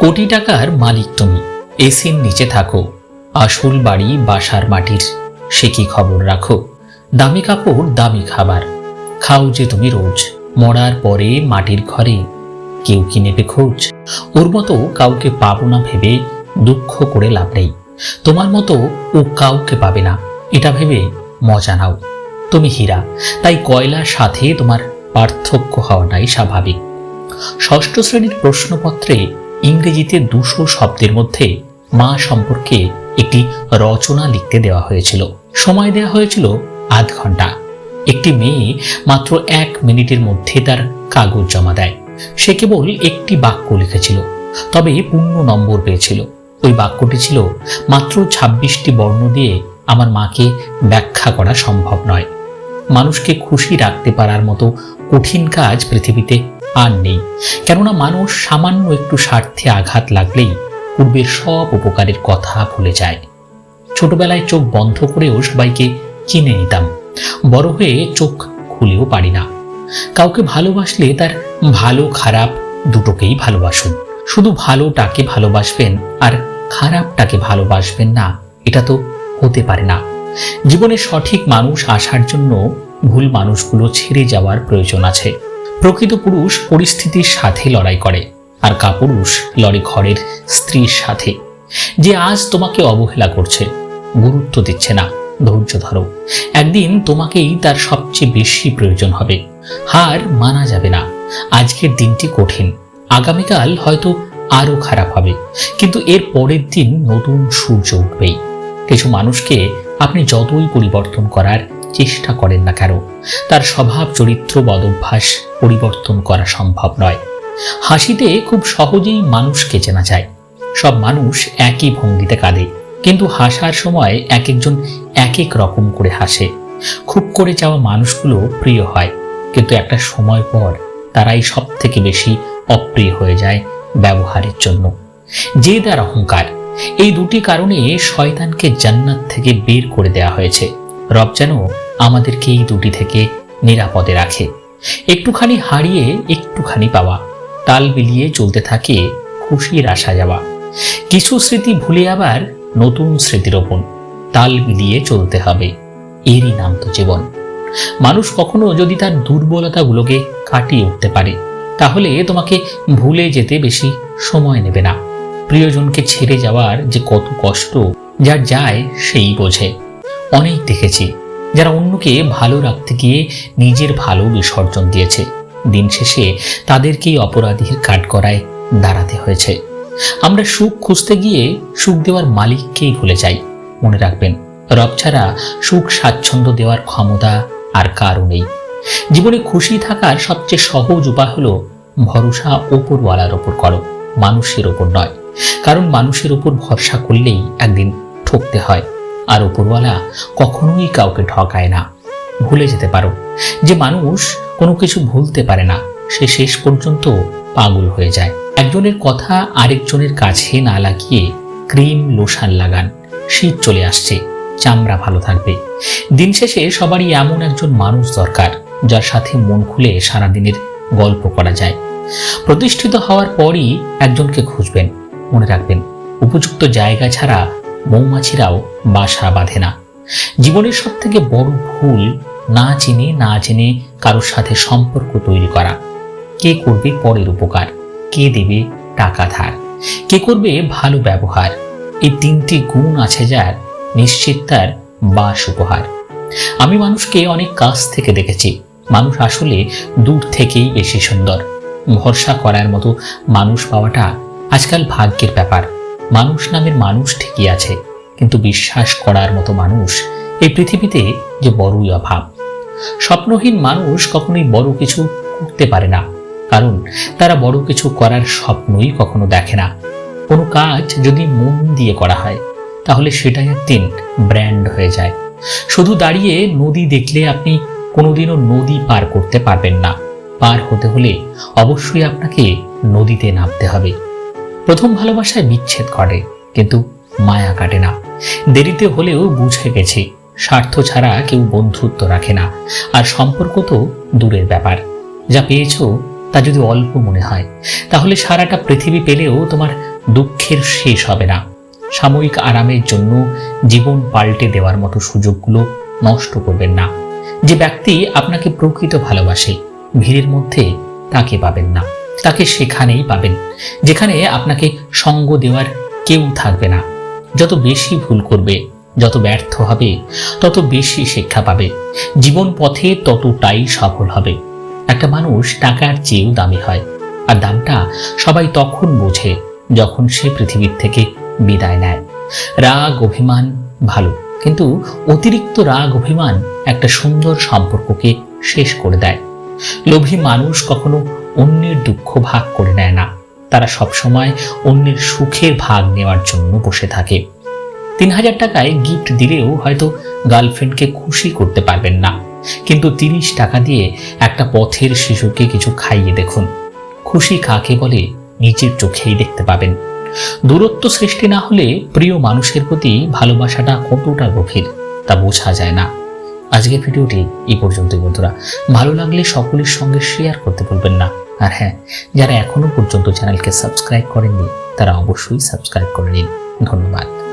কোটি টাকার মালিক তুমি। এসির নিচে থাকো। আসল বাড়ি বাসার মাটির। সে কি খবর রাখো? দামি কাপড়, দামি খাবার। খাও যে তুমি রোজ। মরার পরে মাটির ঘরে কেউ কি নেবে খোঁজ? ওর মতো কাউকে পাবো না ভেবে দুঃখ করে লাভ নেই। তোমার মতো ও কাউকে পাবে না। এটা ভেবে মজা নাও। তুমি হীরা। তাই কয়লার সাথে তোমার পার্থক্য হওয়াটাই স্বাভাবিক। ষষ্ঠ শ্রেণির প্রশ্নপত্রে ইংরেজিতে দুশো শব্দের মধ্যে মা সম্পর্কে একটি রচনা লিখতে দেওয়া হয়েছিল। সময় দেওয়া হয়েছিল আধ ঘণ্টা একটি মেয়ে মাত্র এক মিনিটের মধ্যে তার কাগজ জমা দেয়। সে কেবল একটি বাক্য লিখেছিল, তবে পূর্ণ নম্বর পেয়েছিল। ওই বাক্যটি ছিল, মাত্র ছাব্বিশটি বর্ণ দিয়ে আমার মাকে ব্যাখ্যা করা সম্ভব নয়। মানুষকে খুশি রাখতে পারার মতো কঠিন কাজ পৃথিবীতে আর নেই। কেননা মানুষ সামান্য একটু স্বার্থে আঘাত লাগলেই পূর্বের সব উপকারের কথা ভুলে যায়। ছোটবেলায় চোখ বন্ধ করেও সবাইকে চিনে নিতাম। বড় হয়ে চোখ খুলেও পারি না। কাউকে ভালোবাসলে তার ভালো খারাপ দুটোকেই ভালোবাসুন। শুধু ভালোটাকে ভালোবাসবেন আর খারাপটাকে ভালোবাসবেন না, এটা তো হতে পারে না। জীবনে সঠিক মানুষ আসার জন্য ভুল মানুষগুলো ছেড়ে যাওয়ার প্রয়োজন আছে। প্রকৃত পুরুষ পরিস্থিতির সাথে লড়াই করে, আর কাপুরুষ লড়ে ঘরের স্ত্রীর সাথে। যে আজ তোমাকে অবহেলা করছে, গুরুত্ব দিচ্ছে না, ধৈর্য ধরো। একদিন তোমাকেই তার সবচেয়ে বেশি প্রয়োজন হবে। হার মানা যাবে না। আজকের দিনটি কঠিন। আগামীকাল হয়তো আরও খারাপ হবে। কিন্তু এর পরের দিন নতুন সূর্য উঠবেই। কিছু মানুষকে আপনি যতই পরিবর্তন করার চেষ্টা করেন না কেন? তার স্বভাব, চরিত্র, বদভ্যাস পরিবর্তন করা সম্ভব নয়। হাসিতে খুব সহজেই মানুষকে চেনা যায়। সব মানুষ একই ভঙ্গিতে কাঁদে, কিন্তু হাসার সময় এক একজন এক এক রকম করে হাসে। খুব করে যাওয়া মানুষগুলো প্রিয় হয়, কিন্তু একটা সময় পর তারাই সব থেকে বেশি অপ্রিয় হয়ে যায় ব্যবহারের জন্য। জেদ আর অহংকার, এই দুটি কারণে শয়তানকে জান্নাত থেকে বের করে দেয়া হয়েছে। রব যেন আমাদেরকে এই দুটি থেকে নিরাপদে রাখে। একটুখানি হারিয়ে একটুখানি পাওয়া, তাল বিলিয়ে চলতে থাকে খুশির আসা যাওয়া। কিছু স্মৃতি ভুলে আবার নতুন স্মৃতিরোপণ তাল মিলিয়ে চলতে হবে, এরই নাম তো জীবন। মানুষ কখনো যদি তার দুর্বলতাগুলোকে কাটিয়ে উঠতে পারে, তাহলে তোমাকে ভুলে যেতে বেশি সময় নেবে না। প্রিয়জনকে ছেড়ে যাওয়ার যে কত কষ্ট, যার যায় সেই বোঝে। অনেক দেখেছি, যারা অন্যকে ভালো রাখতে গিয়ে নিজের ভালো বিসর্জন দিয়েছে। দিন শেষে তাদেরকেই অপরাধীর কাঠগড়ায় দাঁড়াতে হয়েছে। আমরা সুখ খুঁজতে গিয়ে সুখ দেওয়ার মালিককেই ভুলে যাই। মনে রাখবেন, রব ছাড়া সুখ স্বাচ্ছন্দ্য দেওয়ার ক্ষমতা আর কারও নেই। জীবনে খুশি থাকার সবচেয়ে সহজ উপায় হলো ভরসা ওপরওয়ালার ওপর করো, মানুষের ওপর নয়। কারণ মানুষের উপর ভরসা করলেই একদিন ঠকতে হয়। আর ওপরওয়ালা কখনোই কাউকে ঠকায় না। ভুলে যেতে পারো। যে মানুষ কোনো কিছু ভুলতে পারে না, সে শেষ পর্যন্ত পাগল হয়ে যায়। একজনের কথা আরেকজনের কাছে না লাগিয়ে ক্রিম, লোশান লাগান। শীত চলে আসছে, চামড়া ভালো থাকবে। দিন শেষে সবারই এমন একজন মানুষ দরকার, যার সাথে মন খুলে সারাদিনের গল্প করা যায়। প্রতিষ্ঠিত হওয়ার পরই একজনকে খুঁজবেন, মনে রাখবেন। উপযুক্ত জায়গা ছাড়া মৌমাছিরাও বাসা বাঁধে না। জীবনের সব থেকে বড় ভুল না চিনে না জেনে কারোর সাথে সম্পর্ক তৈরি করা। কে করবে পরের উপকার? কে দেবে টাকা ধার? কে করবে ভালো ব্যবহার? এই তিনটি গুণ আছে যার নিশ্চিত তার বাস উপহার। আমি মানুষকে অনেক কাছ থেকে দেখেছি। মানুষ আসলে দূর থেকেই বেশি সুন্দর। ভরসা করার মতো মানুষ পাওয়াটা আজকাল ভাগ্যের ব্যাপার। মানুষ নামের মানুষ ঠিকই আছে, কিন্তু বিশ্বাস করার মতো মানুষ এই পৃথিবীতে যে বড়ই অভাব। স্বপ্নহীন মানুষ কখনোই বড় কিছু করতে পারে না, কারণ তারা বড় কিছু করার স্বপ্নই কখনো দেখে না। কোনো কাজ যদি মন দিয়ে করা হয়, তাহলে সেটাই একদিন ব্র্যান্ড হয়ে যায়। শুধু দাঁড়িয়ে নদী দেখলে আপনি কোনোদিনও নদী পার করতে পারবেন না। পার হতে হলে অবশ্যই আপনাকে নদীতে নামতে হবে। প্রথম ভালোবাসায় বিচ্ছেদ ঘটে কিন্তু মায়া কাটে না। দেরিতে হলেও বুঝে গেছি, স্বার্থ ছাড়া কেউ বন্ধুত্ব রাখে না। আর সম্পর্ক তো দূরের ব্যাপার। যা পেয়েছ, তা যদি অল্প মনে হয়, তাহলে সারাটা পৃথিবী পেলেও তোমার দুঃখের শেষ হবে না। সাময়িক আরামের জন্য জীবন পাল্টে দেওয়ার মতো সুযোগগুলো নষ্ট করবেন না। যে ব্যক্তি আপনাকে প্রকৃত ভালোবাসে, ভিড়ের মধ্যে তাকে পাবেন না। তাকে সেখানেই পাবেন, যেখানে আপনাকে সঙ্গ দেওয়ার কেউ থাকবে না। যত বেশি ভুল করবে, যত ব্যর্থ হবে, তত বেশি শিক্ষা পাবে। জীবন পথে ততটাই সফল হবে। একটা মানুষ টাকার চেয়েও দামি হয়, আর দামটা সবাই তখন বোঝে যখন সে পৃথিবীর থেকে বিদায় নেয়। রাগ, অভিমান ভালো, কিন্তু অতিরিক্ত রাগ, অভিমান একটা সুন্দর সম্পর্ককে শেষ করে দেয়। লোভী মানুষ কখনো অন্যের দুঃখ ভাগ করে নেয় না। তারা সবসময় অন্যের সুখের ভাগ নেওয়ার জন্য বসে থাকে। তিন হাজার টাকায় গিফট দিলেও হয়তো গার্লফ্রেন্ডকে খুশি করতে পারবেন না। কিন্তু তিরিশ টাকা দিয়ে একটা পথের শিশুকে কিছু খাইয়ে দেখুন। খুশি কাকে বলে নিজের চোখেই দেখতে পাবেন। দূরত্ব সৃষ্টি না হলে প্রিয় মানুষের প্রতি ভালোবাসাটা কতটা গভীর তা বোঝা যায় না। আজকের ভিডিওটি এই পর্যন্তই, বন্ধুরা। ভালো লাগলে সকলের সঙ্গে শেয়ার করতে ভুলবেন না। আর হ্যাঁ যারা এখনও পর্যন্ত চ্যানেলকে সাবস্ক্রাইব করেননি, তারা অবশ্যই সাবস্ক্রাইব করে নিন। ধন্যবাদ।